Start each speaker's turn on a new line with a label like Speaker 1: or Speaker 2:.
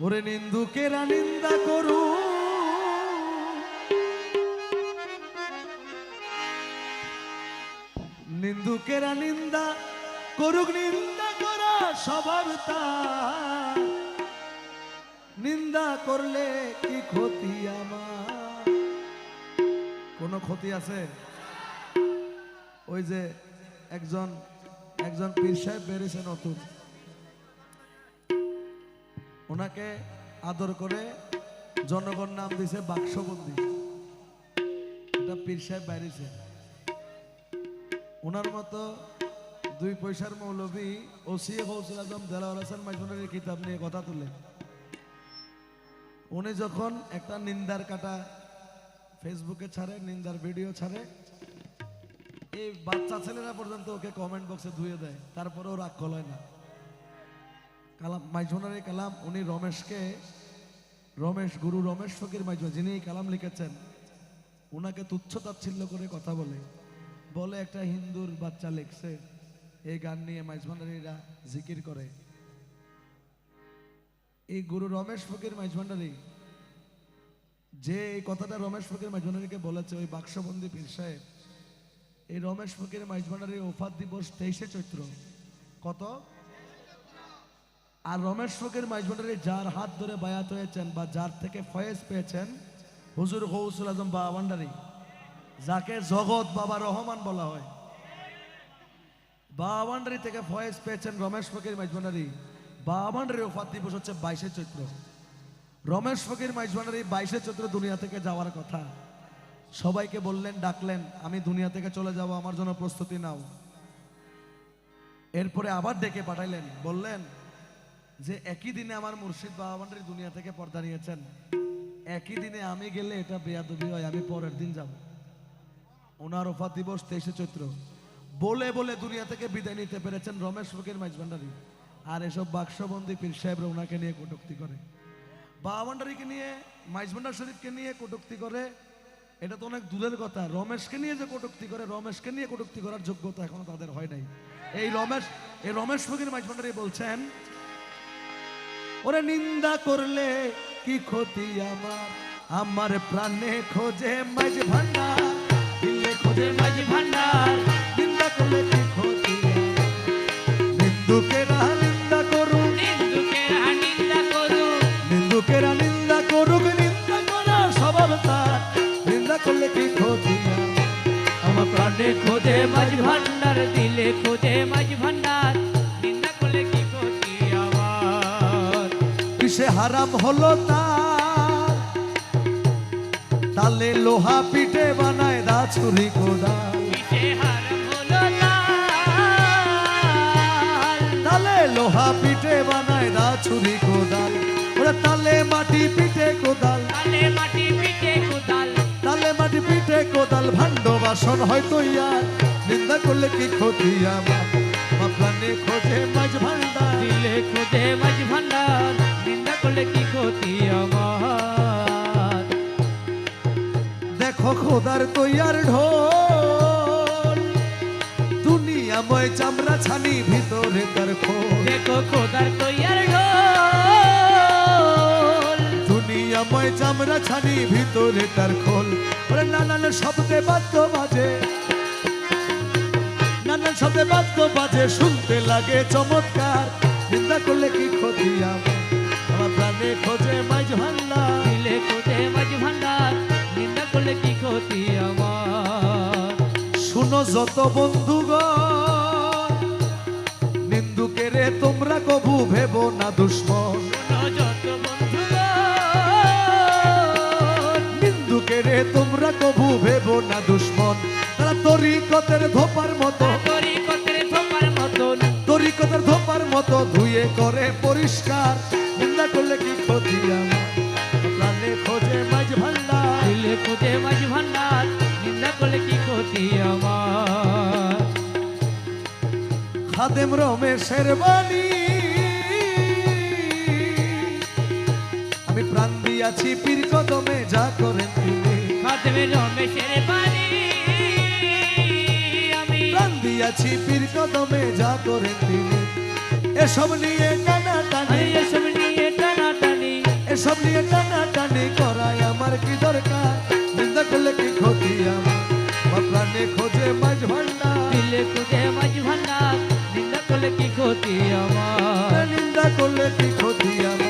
Speaker 1: ওরে নিন্দুকেরা নিন্দা করু নিন্দুকেরা নিন্দা করুক, নিন্দা করা স্বভাব তার। নিন্দা করলে কি ক্ষতি আমার? কোনো ক্ষতি আছে? ওই যে একজন একজন পীর সাহেব বেরিয়েছে নতুন ওনাকে আদর করে জনগণ নাম দিছে বাক্সবন্দি। এটা পীর সাহেব বাইরেছে। ওনার মতো দুই পয়সার মৌলবী ওসি গৌসুল আজম দেলাওয়ার হাসান মাইজুনের কিতাব নিয়ে কথা তুলে উনি যখন একটা নিন্দার কাটা ফেসবুকে ছাড়ে, নিন্দার ভিডিও ছাড়ে, এই বাচ্চা ছেলেরা পর্যন্ত ওকে কমেন্ট বক্সে ধুয়ে দেয়। তারপরেও রাগ কলয় না। কালাম মাইজনারি কালাম, উনি রমেশকে, রমেশ, গুরু রমেশ ফকির মাইজন যিনি এই কালাম লিখেছেন ওনাকে তুচ্ছ তাচ্ছিল্য করে কথা বলে। বলে একটা হিন্দুর বাচ্চা লিখছে, এই গান নিয়ে মাইজভান্ডারিরা জিকির করে। এই গুরু রমেশ ফকির মাইজভান্ডারি যে এই কথাটা রমেশ ফকির মাইজভান্ডারিকে বলেছে, ওই বাক্সবন্দি পীর সাহেব, এই রমেশ ফকির মাইজভান্ডারি ওফাত দিবস তেইশে চৈত্র, কত? আর রমেশ ফকির মাইজভান্ডারি যার হাত ধরে বায়াত হয়েছেন বা যার থেকে ফয়েজ পেয়েছেন, হুজুর গৌসুল আজম বা ভান্ডারি যাকে জগৎ বাবা রহমান বলা হয়। বাবান্ডারি থেকে ফয়েজ পেয়েছেন রমেশ ফকির মাইজভান্ডারি বাবান্ডারি ওফাত দিবস হচ্ছে বাইশে চৈত্র। রমেশ ফকির মাইজভান্ডারি বাইশে চৈত্র দুনিয়া থেকে যাওয়ার কথা। সবাইকে বললেন, ডাকলেন, আমি দুনিয়া থেকে চলে যাব, আমার জন্য প্রস্তুতি নাও। এরপরে আবার ডেকে পাঠাইলেন, বললেন যে একই দিনে আমার মুর্শিদ বাবান্ডারি দুনিয়া থেকে পর্দা নিয়েছেন, একই দিনে আমি গেলে এটা বেয়াদবি হয়, আমি পরের দিন যাব। ওনার ওফাত দিবস তেইশে চৈত্র। বলে বলে দুনিয়া থেকে বিদায় নিতে পেরেছেন রমেশ ফকির মাইজ ভান্ডারি। আর এসব বাক্সবন্দি পীর সাহেবরা ওনাকে নিয়ে কটুক্তি করে। বাবান্ডারিকে নিয়ে, মাইজ ভান্ডার শরীফকে নিয়ে কটুক্তি করে, এটা তো অনেক দূরের কথা। রমেশকে নিয়ে যে কটুক্তি করে, রমেশকে নিয়ে কটুক্তি করার যোগ্যতা এখনও তাদের হয় নাই। এই রমেশ এই রমেশ ফকির মাইজ ভান্ডারি বলছেন ওরে নিন্দা করলে কি ক্ষতি আমার আমার প্রাণে খোঁজে মাঝ ভান্ডার দিলে খোঁজে মাঝ ভান্ডার নিন্দা করলে কি ক্ষতি? নিন্দুকেরা নিন্দা করুক
Speaker 2: নিন্দুকেরা নিন্দা করুক
Speaker 1: নিন্দুকেরা নিন্দা করুক নিন্দা করা স্বভাব তার নিন্দা করলে কি ক্ষতি আমার? আমার প্রাণে
Speaker 2: খোঁজে মাঝ ভান্ডার দিলে খোঁজে মাঝ ভান্ডার
Speaker 1: কিসে হারাম হলো তার তালে লোহা পিঠে বানায় দা ছুরি কোদাল
Speaker 2: লাল।
Speaker 1: তালে লোহা পিঠে বানায় দা ছুরি কোদাল ওরে তালে মাটি পিঠে কোদাল।
Speaker 2: তালে মাটি পিঠে কোদাল।
Speaker 1: তালে মাটি পিঠে কোদাল ভাণ্ড বাসন হয়তো ইয়ার নিন্দা করলে কি ক্ষতি আমার? আমার খোঁজে মাঝ ভান্ডার
Speaker 2: দিলে খোঁজে মাঝ ভান্ডার করলে কি ক্ষতি আমার?
Speaker 1: দেখো খোদার তৈয়ার ঢোল দুনিয়াময় চামড়া ছানি ভিতরে তার
Speaker 2: দেখো খোদার তৈয়ার ঢোল।
Speaker 1: দুনিয়াময় চামড়া ছানি ভিতরে তার খোল। ওরে নানান শব্দে বাদ্য বাজে নানান শব্দে বাদ্য বাজে শুনতে লাগে চমৎকার। নিন্দা করলে কি ক্ষতি আমার? আমার খোঁজে মাঝ ভান্ডার।
Speaker 2: দিলে খোঁজে মাঝ ভান্ডার নিন্দা করলে কি ক্ষতি আমার?
Speaker 1: শুনো যত বন্ধুগণ নিন্দুকেরে তোমরা কবু ভেবো না দুশ্মন।
Speaker 2: যত
Speaker 1: নিন্দুকেরে তোমরা কবু ভেবো না দুশ্মন। তারা তরিকতের ধোপার মতো
Speaker 2: তরিকতের ধোপার মতন
Speaker 1: তরিকতের ধোপার মতো ধুয়ে করে পরিষ্কার। আমার প্রাণে খোঁজে মাঝ ভান্ডার।
Speaker 2: দিলে খোঁজে মাঝ ভান্ডার নিন্দা করলে কি ক্ষতি আমার?
Speaker 1: খাদেম রমেশের বাণী। আমি প্রাণ দিয়াছি পীর কদমে যা করেন তিনি।
Speaker 2: খাদেমে রমেশের বাণী। আমি
Speaker 1: প্রাণ দিয়াছি পীর কদমে যা করেন তিনি। এসব নিয়ে টানা টানি
Speaker 2: এসব
Speaker 1: এসব নিয়ে টানা টানি করায় আমার কি দরকার? নিন্দা করলে কি ক্ষতি আমার? প্রাণে খোঁজে মাঝ ভান্ডা
Speaker 2: দিলে খুঁজে মাঝ ভান্ডা নিন্দা করলে কি ক্ষতি আমার? নিন্দা করলে কি ক্ষতি আমার?